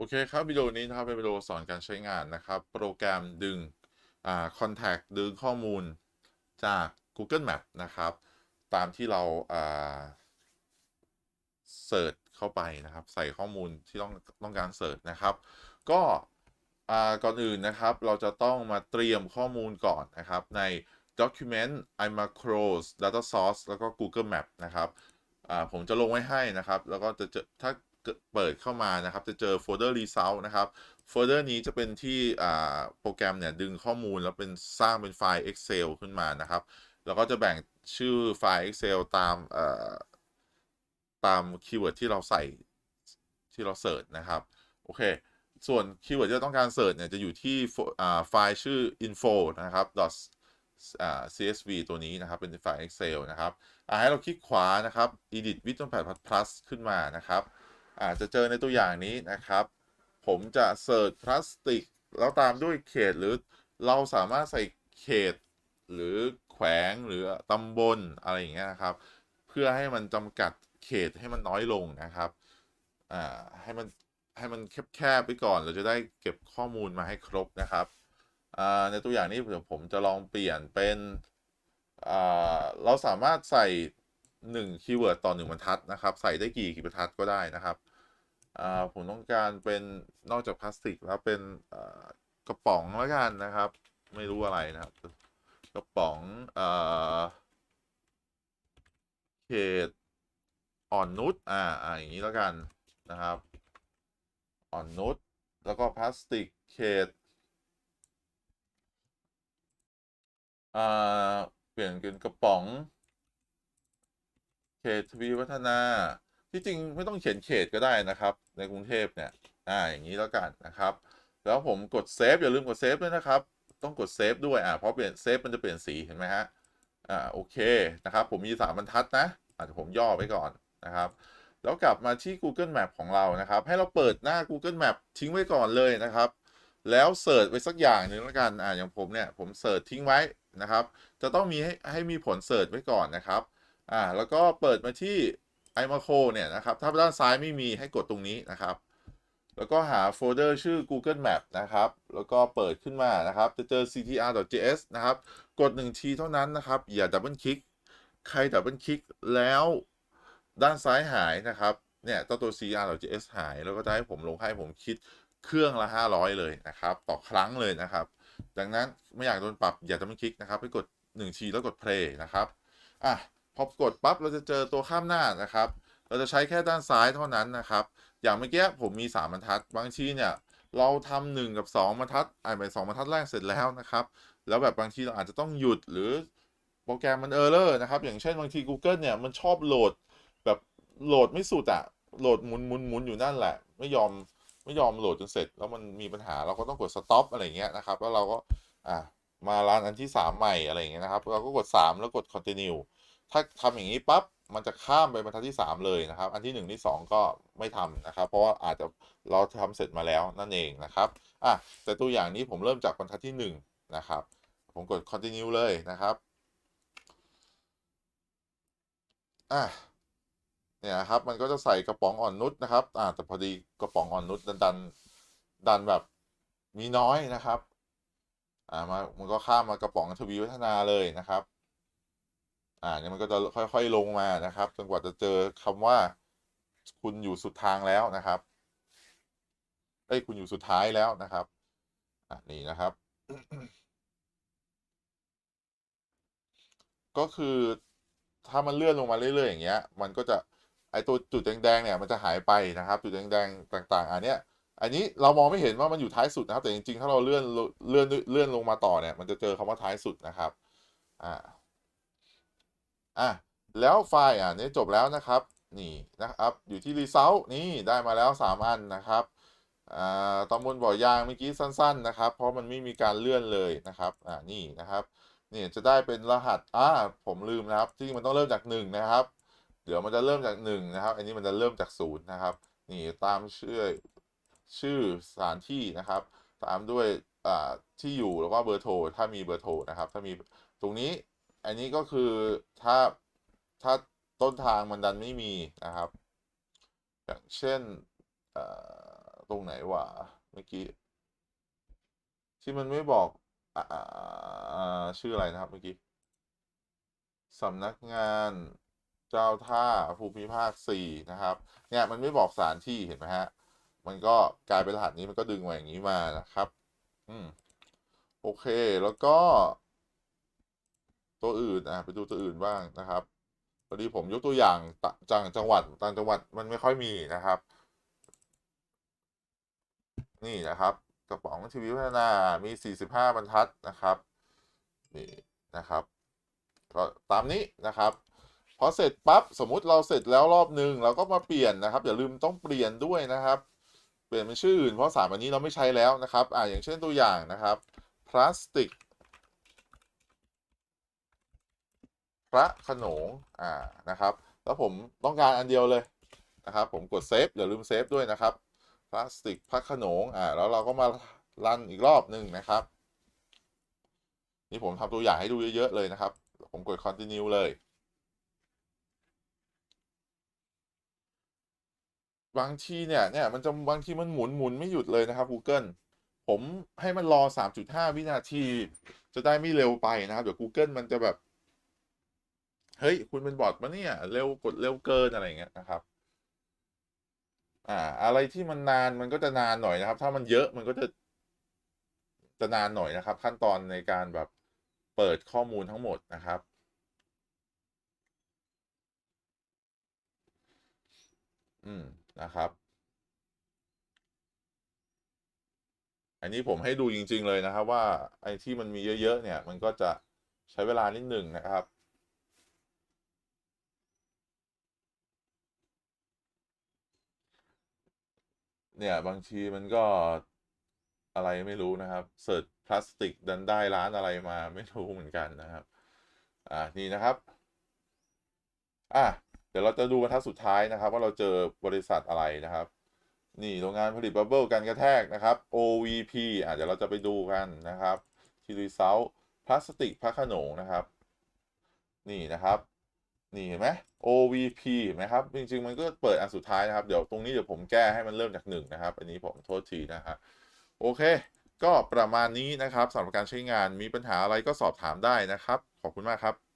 โอเคครับวิดีโอนี้นะครับเป็นวิดีโอสอนการใช้งานนะครับ โปรแกรมดึงอ่า contact ดึงข้อมูลจาก Google Map นะครับ ตามที่เราอ่าเสิร์ชเข้าไปนะครับ ใส่ข้อมูลที่ต้องต้องการเสิร์ชนะครับ ก็อ่าก่อนอื่นนะครับ เราจะต้องมาเตรียมข้อมูลก่อนนะครับ ใน document imacros data source แล้วก็ Google Map นะครับอ่าผมจะลงไว้ให้นะครับ แล้วก็จะเจอถ้า เปิดเข้ามานะครับ จะเจอโฟลเดอร์ result นะครับโฟลเดอร์นี้จะเป็นที่โปรแกรมเนี่ยดึงข้อมูลแล้วเป็นสร้างเป็นไฟล์ Excel ขึ้นมานะครับ แล้วก็จะแบ่งชื่อไฟล์ Excel ตามตามคีย์เวิร์ดที่เราใส่ที่เราเสิร์ชนะครับ โอเค ส่วนคีย์เวิร์ดที่เราต้องการเสิร์ชเนี่ยจะอยู่ที่ไฟล์ชื่อ info นะครับ dot csv ตัวนี้นะครับ เป็นไฟล์ Excel นะครับให้เราคลิกขวานะครับ edit with notepad plus ขึ้นมานะครับ อาจจะเจอในตัวอย่างนี้นะครับ ผมจะเสิร์ชพลาสติก แล้วตามด้วยเขตหรือเราสามารถใส่เขต หรือแขวงหรือตำบลอะไรอย่างเงี้ยนะครับ เพื่อให้มันจำกัดเขตให้มันน้อยลงนะครับอ่าให้มันให้มันแคบๆไปก่อน เราจะได้เก็บข้อมูลมาให้ครบนะครับอ่าในตัวอย่างนี้เดี๋ยวผมจะลองเปลี่ยนเป็นอ่าเราสามารถใส่ 1คีย์เวิร์ดต่อ 1บรรทัดนะครับ ใส่ได้กี่กี่บรรทัดก็ได้นะครับอ่าผมต้องการเป็นนอกจากพลาสติกแล้วเป็นกระป๋องแล้วกันนะครับ ไม่รู้อะไรนะครับ กระป๋องเอขตอ่อนนุชอ่าอ่าอย่างนี้แล้วกันนะครับ อ่อนนุชแล้วก็พลาสติกเขตเปลี่ยนเป็นกระป๋อง เขตทวีวัฒนา ที่จริงไม่ต้องเขียนเขตก็ได้นะครับ ในกรุงเทพเนี่ยอ่าอย่างนี้แล้วกันนะครับ แล้วผมกดเซฟอย่าลืมกดเซฟด้วยนะครับ ต้องกดเซฟด้วยอ่าเพราะเปลี่ยนเซฟมันจะเปลี่ยนสีเห็นไหมฮะอ่าโอเคนะครับ ผมมีสามบรรทัดนะอาจจะผมย่อไว้ก่อนนะครับแล้วกลับมาที่ Google Map ของเรานะครับ ให้เราเปิดหน้า Google Map ทิ้งไว้ก่อนเลยนะครับ แล้วเสิร์ชไปสักอย่างหนึ่งแล้วกันอ่าอย่างผมเนี่ยผมเสิร์ชทิ้งไว้นะครับ จะต้องมีให้ให้มีผลเสิร์ชไว้ก่อนนะครับ อ่าแล้วก็เปิดมาที่ i m a c o เนี่ยนะครับ ถ้าด้านซ้ายไม่มีให้กดตรงนี้นะครับ แล้วก็หาโฟลเดอร์ชื่อ Google Map นะครับ แล้วก็เปิดขึ้นมานะครับ จะเจอ ctr.js นะครับ กด1ทีเท่านั้นนะครับ อย่าดับเบิลคลิก ใครดับเบิลคลิกแล้วด้านซ้ายหายนะครับ เนี่ยตัวตัว ctr.js หาย แล้วก็จะให้ผมลงให้ผมคิดเครื่องละ 500 เลยนะครับ ต่อครั้งเลยนะครับ ดังนั้นไม่อยากโดนปรับอย่าดับเบิลคลิกนะครับ ให้กด1ทีแล้วกด play นะครับ อะ พอกดปั๊บเราจะเจอตัวข้ามหน้านะครับ เราจะใช้แค่ด้านซ้ายเท่านั้นนะครับ อย่างเมื่อกี้ผมมี 3บรรทัด บางทีเนี่ยเราทำหนึ่งกับ 2บรรทัดอ่านไป2บรรทัดแรกเสร็จแล้วนะครับ แล้วแบบบางทีเราอาจจะต้องหยุดหรือโปรแกรมมันเออร์เลอร์นะครับ อย่างเช่นบางที Google เนี่ยมันชอบโหลดแบบโหลดไม่สุดอะโหลดหมุนหมุนหมุนอยู่นั่นแหละ ไม่ยอมไม่ยอมโหลดจนเสร็จ แล้วมันมีปัญหาเราก็ต้องกด stop อะไรเงี้ยนะครับ แล้วเราก็อะมารันอันที่ 3 ใหม่อะไรเงี้ยนะครับ เราก็กด 3 แล้วกด continue ถ้าทำอย่างนี้ปั๊บมันจะข้ามไปบรรทัดที่ 3 เลยนะครับ อันที่ 1 ที่ 2 ก็ไม่ทำนะครับ เพราะว่าอาจจะเราทำเสร็จมาแล้วนั่นเองนะครับอะแต่ตัวอย่างนี้ผมเริ่มจากบรรทัดที่ 1 นะครับ ผมกด continue เลยนะครับอะเนี่ยครับมันก็จะใส่กระป๋องอ่อนนุชนะครับอ่าแต่พอดีกระป๋องอ่อนนุชดันดันดันแบบมีน้อยนะครับอ่ามามันก็ข้ามมากระป๋องทวีวัฒนาเลยนะครับ อ่าเนี่ยมันก็จะค่อยๆลงมานะครับ จนกว่าจะเจอคำว่า คุณอยู่สุดทางแล้วนะครับเอ้ยคุณอยู่สุดท้ายแล้วนะครับอ่านี่นะครับ ก็คือถ้ามันเลื่อนลงมาเรื่อยๆอย่างเงี้ย มันก็จะไอตัวจุดแดงๆเนี่ยมันจะหายไปนะครับ จุดแดงๆต่าง ๆอันเนี้ยอันนี้เรามองไม่เห็นว่ามันอยู่ท้ายสุดนะครับ แต่จริงๆ ถ้าเราเลื่อนเลื่อนเลื่อนลงมาต่อเนี่ย มันจะเจอคำว่าท้ายสุดนะครับ อ่า อะแล้วไฟล์อะนี่จบแล้วนะครับนี่นะครับอยู่ที่ result นี่ได้มาแล้ว 3 อันนะครับอ่าตำบลบ่อยางเมื่อกี้สั้น ๆ นะครับ เพราะมันไม่มีการเลื่อนเลยนะครับอ่านี่นะครับนี่จะได้เป็นรหัสอ่าผมลืมนะครับที่มันต้องเริ่มจาก 1 นะครับ เดี๋ยวมันจะเริ่มจาก 1 นะครับ อันนี้มันจะเริ่มจาก0นะครับนี่ตามชื่อชื่อสถานที่นะครับ ตามด้วยอ่าที่อยู่แล้วก็เบอร์โทรถ้ามีเบอร์โทรนะครับ ถ้ามีตรงนี้ อันนี้ก็คือถ้าถ้าต้นทางมันดันไม่มีนะครับ อย่างเช่นตรงไหนวะเมื่อกี้ ที่มันไม่บอกออชื่ออะไรนะครับเมื่อกี้สำนักงานเจ้าท่าภูมิภาคสี่นะครับ เนี่ยมันไม่บอกสถานที่เห็นไหมฮะ มันก็กลายเป็นรหัสนี้มันก็ดึงมาอย่างนี้มานะครับ อืมโอเคแล้วก็ ตัวอื่นอะไปดูตัวอื่นบ้างนะครับพอดีผมยกตัวอย่างจังจังหวัดต่างจังหวัดมันไม่ค่อยมีนะครับ นี่นะครับ กระป๋องทีวีพัฒนามี 45 บรรทัดนะครับนี่นะครับก็ตามนี้นะครับพอเสร็จปั๊บสมมุติเราเสร็จแล้วรอบหนึ่งเราก็มาเปลี่ยนนะครับ อย่าลืมต้องเปลี่ยนด้วยนะครับ เปลี่ยนเป็นชื่ออื่นเพราะสามอันนี้เราไม่ใช้แล้วนะครับ อ่าอย่างเช่นตัวอย่างนะครับพลาสติก พระขนงอ่านะครับ แล้วผมต้องการอันเดียวเลยนะครับ ผมกดเซฟอย่าลืมเซฟด้วยนะครับพลาสติกพระขนงอ่าแล้วเราก็มารันอีกรอบหนึ่งนะครับ นี่ผมทำตัวอย่างให้ดูเยอะๆเลยนะครับ ผมกด continue เลย บางทีเนี่ยเนี่ยมันจะบางทีมันหมุนหมุนไม่หยุดเลยนะครับ Google ผมให้มันรอ 3.5 วินาที จะได้ไม่เร็วไปนะครับ เดี๋ยว Google มันจะแบบ เฮ้ย คุณเป็นบอทปะเนี่ย เร็วกดเร็วเกินอะไรเงี้ยนะครับ อ่า อะไรที่มันนานมันก็จะนานหน่อยนะครับ ถ้ามันเยอะมันก็จะจะนานหน่อยนะครับ ขั้นตอนในการแบบเปิดข้อมูลทั้งหมดนะครับอืมนะครับ อันนี้ผมให้ดูจริง ๆ เลยนะครับ ว่าไอ้ที่มันมีเยอะ ๆ เนี่ย มันก็จะใช้เวลานิดหนึ่งนะครับ เนี่ย บางทีมันก็อะไรไม่รู้นะครับเสิร์ชพลาสติกดันได้ร้านอะไรมาไม่รู้เหมือนกันนะครับ อ่านี่นะครับ อะเดี๋ยวเราจะดูบรรทัดสุดท้ายนะครับ ว่าเราเจอบริษัทอะไรนะครับ นี่โรงงานผลิตบับเบิลกันกระแทกนะครับ OVP อะเดี๋ยวเราจะไปดูกันนะครับทีรีเซลพลาสติกพระขนงนะครับ นี่นะครับ นี่เห็นไหม OVP เห็นไหมครับ จริง ๆ มันก็เปิดอันสุดท้ายนะครับ เดี๋ยวตรงนี้เดี๋ยวผมแก้ให้มันเริ่มจากหนึ่งนะครับ อันนี้ผมโทษทีนะฮะโอเค ก็ประมาณนี้นะครับสำหรับการใช้งานมีปัญหาอะไรก็สอบถามได้นะครับ ขอบคุณมากครับ